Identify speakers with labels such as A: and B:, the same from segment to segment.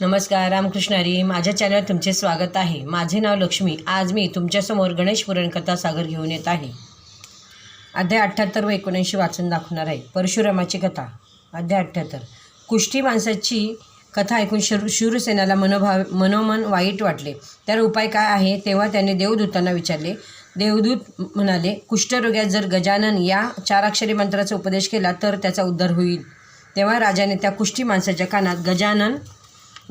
A: नमस्कार रामकृष्णारी माझ्या चॅनलवर तुमचे स्वागत आहे. माझे नाव लक्ष्मी. आज मी तुमच्यासमोर गणेश पुराणकथा सागर घेऊन येत आहे. अध्याय अठ्ठ्याहत्तर व एकोणऐंशी वाचून दाखवणार आहे. परशुरामाची कथा. अध्याय अठ्ठ्याहत्तर. कुष्टी माणसाची कथा ऐकून शूर शूरसेनाला मनोभाव मनोमन वाईट वाटले. त्यावर उपाय काय आहे? तेव्हा त्याने देवदूतांना विचारले. देवदूत म्हणाले कुष्ठरोग्यात जर गजानन या चाराक्षरी मंत्राचा उपदेश केला तर त्याचा उद्धार होईल. तेव्हा राजाने त्या कुष्टी माणसाच्या कानात गजानन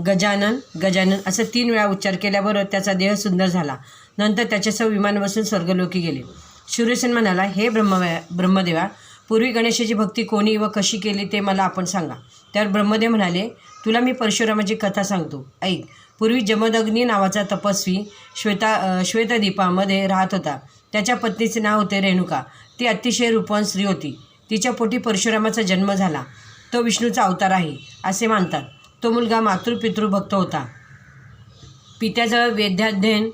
A: गजानन गजानन असं तीन वेळा उच्चार केल्याबरोबर त्याचा देह सुंदर झाला. नंतर त्याच्यासह विमान बसून स्वर्गलोकी गेले. सूर्यसेन म्हणाला हे ब्रह्म ब्रह्मदेवा पूर्वी गणेशाची भक्ती कोणी व कशी केली ते मला आपण सांगा. त्यावर ब्रह्मदेव म्हणाले तुला मी परशुरामाची कथा सांगतो. ऐक. पूर्वी जमदग्नी नावाचा तपस्वी श्वेता श्वेतदीपामध्ये राहत होता. त्याच्या पत्नीचे नाव होते रेणुका. ती अतिशय रूपवान स्त्री होती. तिच्या पोटी परशुरामाचा जन्म झाला. तो विष्णूचा अवतार आहे असे मानतात. तो मुलगा मातृपितृभक्त होता. पित्याजवळ वेद्याध्ययन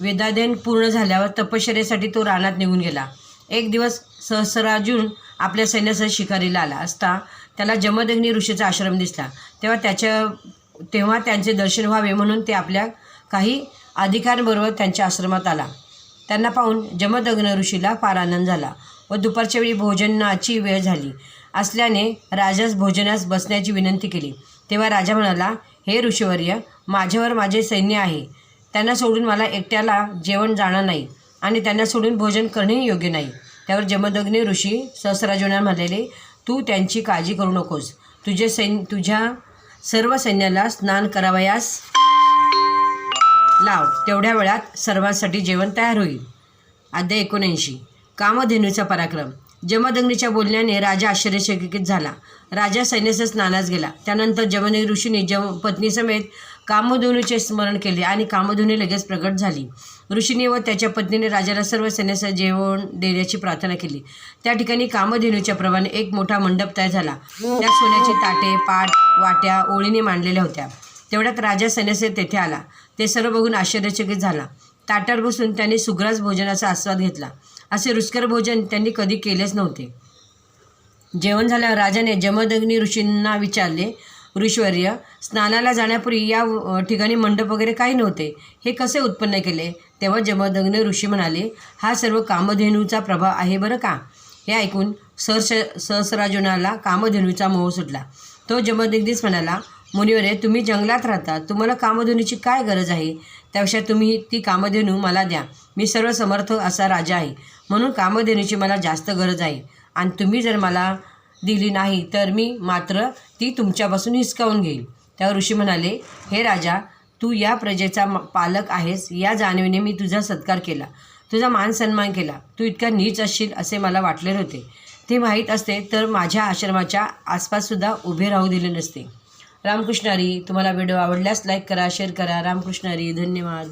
A: वेदाध्ययन पूर्ण झाल्यावर तपश्चर्यासाठी तो रानात निघून गेला. एक दिवस सहस्रार्जुन आपल्या सैन्यासह शिकारीला आला असता त्याला जमदग्नी ऋषीचा आश्रम दिसला. तेव्हा त्याच्या तेव्हा त्यांचे दर्शन व्हावे म्हणून ते आपल्या काही अधिकारांबरोबर त्यांच्या आश्रमात आला. त्यांना पाहून जमदग्न ऋषीला फार आनंद झाला. व दुपारच्या वेळी भोजनाची वेळ झाली. असल्याने राजास भोजनास बसण्याची विनंती केली. तेव्हा राजा म्हणाला हे ऋषीवर्य माझ्यावर माझे सैन्य आहे. त्यांना सोडून मला एकट्याला जेवण जाणार नाही आणि त्यांना सोडून भोजन करणेही योग्य नाही त्यावर जमदग्नी ऋषी सहस्राजुना म्हणाले तू त्यांची काळजी करू नकोस. तुझे सैन्य तुझ्या सर्व सैन्याला स्नान करावयास लाव. तेवढ्या वेळात सर्वांसाठी जेवण तयार होईल. अध्याय एकोणऐंशी. कामधेनूचा पराक्रम. जमदग्नीच्या बोलण्याने राजा आश्चर्यचकित झाला. राजा सैन्यासह स्नानास गेला. त्यानंतर जमदग्नी ऋषीने जम पत्नीसमेत कामधेनूचे स्मरण केले आणि कामधेनू लगेच प्रगट झाली. ऋषीने व त्याच्या पत्नीने राजाला सर्व सैन्यासह जेवण देण्याची प्रार्थना केली. त्या ठिकाणी कामधेनूच्या प्रमाणे एक मोठा मंडप तयार झाला. त्या सोन्याचे ताटे पाट वाट्या ओळीने मांडलेल्या होत्या. तेवढ्यात राजा सैन्याचे तेथे आला. ते सर्व बघून आश्चर्यचकित झाला. ताटावर बसून त्यांनी सुग्रास भोजनाचा आस्वाद घेतला. असे रुचकर भोजन त्यांनी कधी केलेच नव्हते. जेवण झाल्यावर राजाने जमदग्नी ऋषींना विचारले ऋश्वर्य स्नानाला जाण्यापूर्वी या ठिकाणी मंडप वगैरे काही नव्हते. हे कसे उत्पन्न केले? तेव्हा जमदग्नी ऋषी म्हणाले हा सर्व कामधेनूचा प्रभाव आहे बरं का? हे ऐकून सहस सहस्राजुनाला कामधेनूचा मोह सुटला. तो जमदग्नीच म्हणाला मुनिवरे तुम्ही जंगलात राहता. तुम्हाला कामधेनूची काय गरज आहे? त्यापेक्षा तुम्ही ती कामधेनू मला द्या. मी सर्व समर्थ असा राजा आहे. म्हणून कामधेनूची मला जास्त गरज आहे. आणि तुम्ही जर मला दिली नाही तर मी मात्र ती तुमच्यापासून हिसकावून घेईल. त्यावर ऋषी म्हणाले हे राजा तू या प्रजेचा पालक आहेस. या जाणीवेने मी तुझा सत्कार केला. तुझा मान सन्मान केला. तू इतका नीच असशील असे मला वाटले नव्हते. ते माहीत असते तर माझ्या आश्रमाच्या आसपाससुद्धा उभे राहू दिले नसते. रामकृष्णारी तुम्हाला व्हिडिओ आवडल्यास लाईक करा शेअर करा. रामकृष्णारी धन्यवाद.